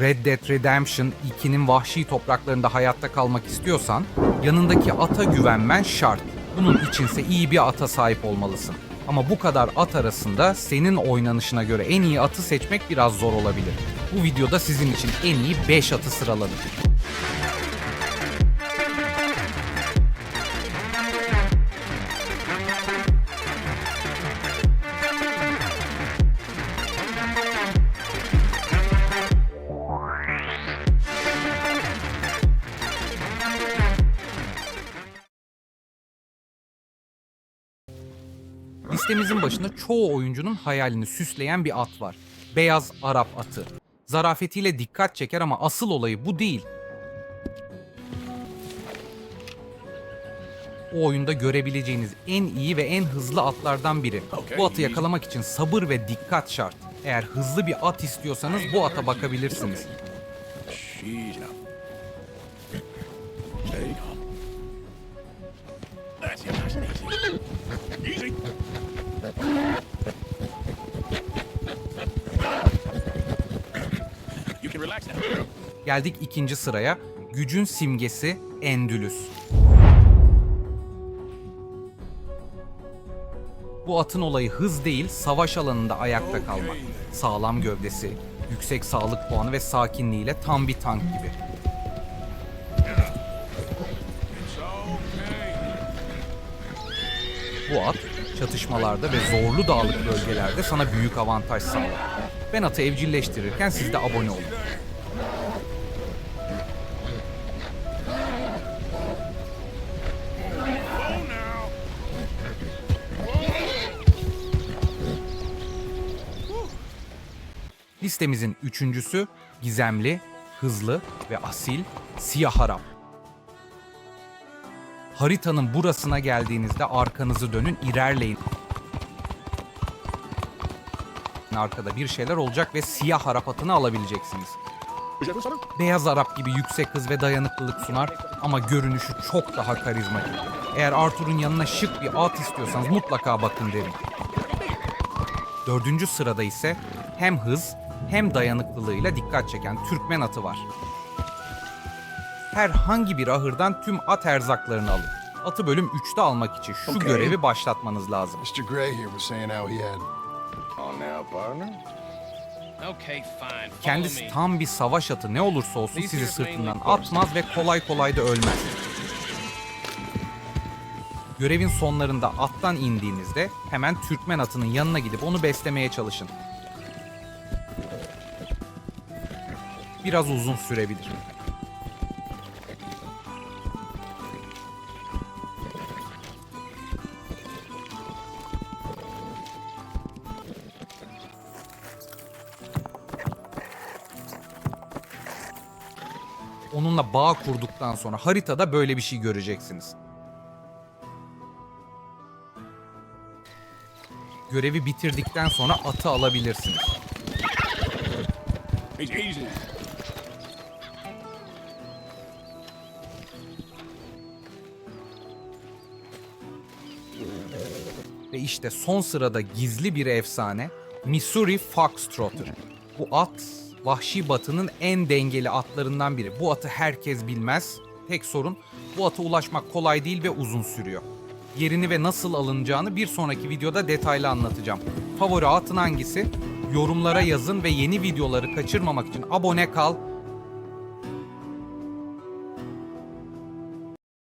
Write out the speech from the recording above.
Red Dead Redemption 2'nin vahşi topraklarında hayatta kalmak istiyorsan yanındaki ata güvenmen şart. Bunun içinse iyi bir ata sahip olmalısın. Ama bu kadar at arasında senin oynanışına göre en iyi atı seçmek biraz zor olabilir. Bu videoda sizin için en iyi 5 atı sıraladım. Listemizin başında çoğu oyuncunun hayalini süsleyen bir at var. Beyaz Arap atı. Zarafetiyle dikkat çeker ama asıl olayı bu değil. O oyunda görebileceğiniz en iyi ve en hızlı atlardan biri. Bu atı yakalamak için sabır ve dikkat şart. Eğer hızlı bir at istiyorsanız bu ata bakabilirsiniz. Geldik ikinci sıraya. Gücün simgesi Endülüs. Bu atın olayı hız değil, savaş alanında ayakta kalmak. Sağlam gövdesi, yüksek sağlık puanı ve sakinliğiyle tam bir tank gibi. Bu at çatışmalarda ve zorlu dağlık bölgelerde sana büyük avantaj sağlar. Ben atı evcilleştirirken siz de abone olun. Listemizin üçüncüsü gizemli, hızlı ve asil Siyah Harap. Haritanın burasına geldiğinizde arkanızı dönün, ilerleyin. Arkada bir şeyler olacak ve siyah harap atını alabileceksiniz. Beyaz Arap gibi yüksek hız ve dayanıklılık sunar ama görünüşü çok daha karizmatik. Eğer Arthur'un yanına şık bir at istiyorsanız mutlaka bakın derim. Dördüncü sırada ise hem hız hem dayanıklılığıyla dikkat çeken Türkmen atı var. Herhangi bir ahırdan tüm at erzaklarını alın. Atı bölüm 3'te almak için şu Okey. görevi başlatmanız lazım. Mr. Gray here was saying how he had. On now, partner. Okay, Kendisi tam bir savaş atı ne olursa olsun These sizi sırtından atmaz ve kolay kolay da ölmez. Görevin sonlarında attan indiğinizde hemen Türkmen atının yanına gidip onu beslemeye çalışın. Biraz uzun sürebilir. Onunla bağ kurduktan sonra haritada böyle bir şey göreceksiniz. Görevi bitirdikten sonra atı alabilirsiniz. He's easy. Ve işte son sırada gizli bir efsane Missouri Foxtrotter. Bu at vahşi batının en dengeli atlarından biri. Bu atı herkes bilmez. Tek sorun bu ata ulaşmak kolay değil ve uzun sürüyor. Yerini ve nasıl alınacağını bir sonraki videoda detaylı anlatacağım. Favori atın hangisi? Yorumlara yazın ve yeni videoları kaçırmamak için abone kal